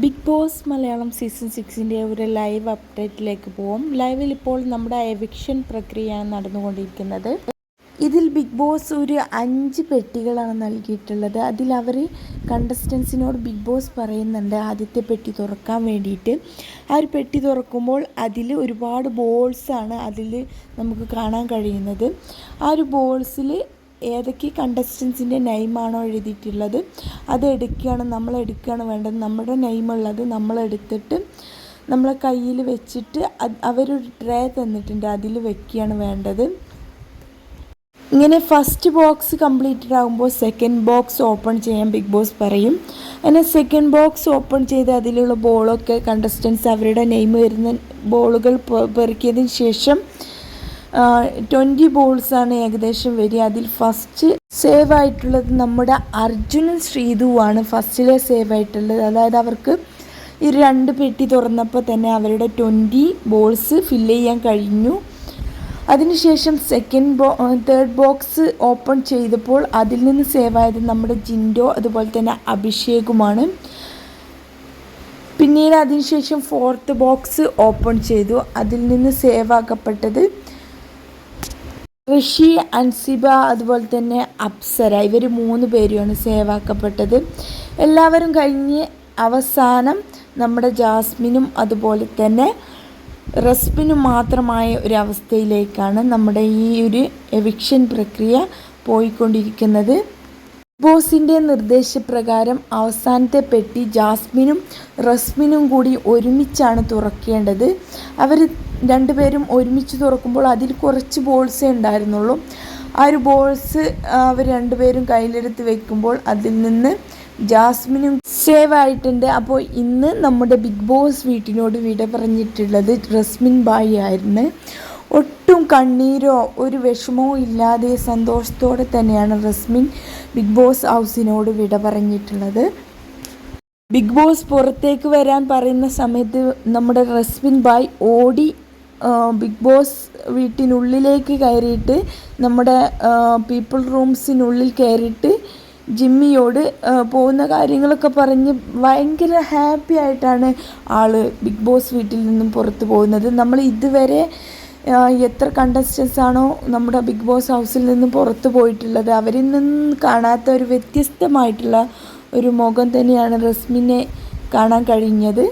Big boss Malayalam season സിക്സിന്റെ ഒരു live അപ്ഡേറ്റിലേക്ക് പോവും. ലൈവിൽ ഇപ്പോൾ നമ്മുടെ എവിക്ഷൻ പ്രക്രിയയാണ് നടന്നുകൊണ്ടിരിക്കുന്നത്. ഇതിൽ ബിഗ് ബോസ് ഒരു അഞ്ച് പെട്ടികളാണ് നൽകിയിട്ടുള്ളത്. അതിൽ അവർ കണ്ടസ്റ്റൻസിനോട് ബിഗ് ബോസ് പറയുന്നുണ്ട് ആദ്യത്തെ പെട്ടി തുറക്കാൻ വേണ്ടിയിട്ട്. ആ ഒരു പെട്ടി തുറക്കുമ്പോൾ അതിൽ ഒരുപാട് ബോൾസാണ് അതിൽ നമുക്ക് കാണാൻ കഴിയുന്നത്. ആ ഒരു ബോൾസിൽ ഏതൊക്കെ കണ്ടസ്റ്റൻസിന്റെ നെയിമാണോ എഴുതിയിട്ടുള്ളത് അത് എടുക്കുകയാണ് നമ്മൾ എടുക്കുകയാണ് വേണ്ടത്. നമ്മുടെ നെയിമുള്ളത് നമ്മൾ എടുത്തിട്ട് നമ്മളെ കയ്യിൽ വെച്ചിട്ട് അവരൊരു ട്രേ തന്നിട്ടുണ്ട് അതിൽ വെക്കുകയാണ് വേണ്ടത്. ഇങ്ങനെ ഫസ്റ്റ് ബോക്സ് കംപ്ലീറ്റഡ് ആകുമ്പോൾ സെക്കൻഡ് ബോക്സ് ഓപ്പൺ ചെയ്യാൻ ബിഗ് ബോസ് പറയും. അങ്ങനെ സെക്കൻഡ് ബോക്സ് ഓപ്പൺ ചെയ്ത് അതിലുള്ള ബോളൊക്കെ കണ്ടസ്റ്റൻസ് അവരുടെ നെയിം വരുന്ന ബോളുകൾ പെറുക്കിയതിന് ശേഷം ട്വന്റി ബോൾസാണ് ഏകദേശം വരിക. അതിൽ ഫസ്റ്റ് സേവ് ആയിട്ടുള്ളത് നമ്മുടെ അർജുനൻ ശ്രീധുവാണ് ഫസ്റ്റിലെ സേവ് ആയിട്ടുള്ളത്. അതായത് അവർക്ക് ഈ രണ്ട് പെട്ടി തുറന്നപ്പോൾ തന്നെ അവരുടെ ട്വന്റി ബോൾസ് ഫില്ല് ചെയ്യാൻ കഴിഞ്ഞു. അതിനുശേഷം സെക്കൻഡ് ബോ തേർഡ് ബോക്സ് ഓപ്പൺ ചെയ്തപ്പോൾ അതിൽ നിന്ന് സേവ് ആയത് നമ്മുടെ ജിൻഡോ അതുപോലെ തന്നെ അഭിഷേകുമാണ്. പിന്നീട് അതിനുശേഷം ഫോർത്ത് ബോക്സ് ഓപ്പൺ ചെയ്തു. അതിൽ നിന്ന് സേവ് ആക്കപ്പെട്ടത് ഋഷി അൻസിബ അതുപോലെ തന്നെ അപ്സര ഇവർ മൂന്ന് പേരുമാണ് സേവാക്കപ്പെട്ടത്. എല്ലാവരും കഴിഞ്ഞ് അവസാനം നമ്മുടെ ജാസ്മിനും അതുപോലെ തന്നെ റസ്മിനും മാത്രമായ ഒരു അവസ്ഥയിലേക്കാണ് നമ്മുടെ ഈ ഒരു എവിക്ഷൻ പ്രക്രിയ പോയിക്കൊണ്ടിരിക്കുന്നത്. ബോസിന്റെ നിർദ്ദേശപ്രകാരം അവസാനത്തെ പെട്ടി ജാസ്മിനും റസ്മിനും കൂടി ഒരുമിച്ചാണ് തുറക്കേണ്ടത്. അവർ രണ്ടുപേരും ഒരുമിച്ച് തുറക്കുമ്പോൾ അതിൽ കുറച്ച് ബോൾസേ ഉണ്ടായിരുന്നുള്ളൂ. ആ ഒരു ബോൾസ് അവർ രണ്ടുപേരും കയ്യിലെടുത്ത് വെക്കുമ്പോൾ അതിൽ നിന്ന് ജാസ്മിനും സേവ് ആയിട്ടുണ്ട്. അപ്പോൾ ഇന്ന് നമ്മുടെ ബിഗ് ബോസ് വീട്ടിനോട് വിട പറഞ്ഞിട്ടുള്ളത് റസ്മിൻ ബായി ആയിരുന്നു. ഒട്ടും കണ്ണീരോ ഒരു വിഷമവും ഇല്ലാതെ സന്തോഷത്തോടെ തന്നെയാണ് റസ്മിൻ ബിഗ് ബോസ് ഹൗസിനോട് വിട പറഞ്ഞിട്ടുള്ളത്. ബിഗ് ബോസ് പുറത്തേക്ക് വരാൻ പറയുന്ന സമയത്ത് നമ്മുടെ റസ്മിൻ ബായ് ഓടി ബിഗ് ബോസ് വീട്ടിനുള്ളിലേക്ക് കയറിയിട്ട് നമ്മുടെ പീപ്പിൾ റൂംസിനുള്ളിൽ കയറിയിട്ട് ജിമ്മിയോട് പോകുന്ന കാര്യങ്ങളൊക്കെ പറഞ്ഞ് ഭയങ്കര ഹാപ്പി ആയിട്ടാണ് ആൾ ബിഗ് ബോസ് വീട്ടിൽ നിന്നും പുറത്ത് പോകുന്നത്. നമ്മൾ ഇതുവരെ എത്ര കണ്ടസ്റ്റൻസ് ആണോ നമ്മുടെ ബിഗ് ബോസ് ഹൗസിൽ നിന്ന് പുറത്ത് പോയിട്ടുള്ളത് അവരിൽ നിന്നും കാണാത്ത ഒരു വ്യത്യസ്തമായിട്ടുള്ള ഒരു മുഖം തന്നെയാണ് റസ്മിനെ കാണാൻ കഴിഞ്ഞത്.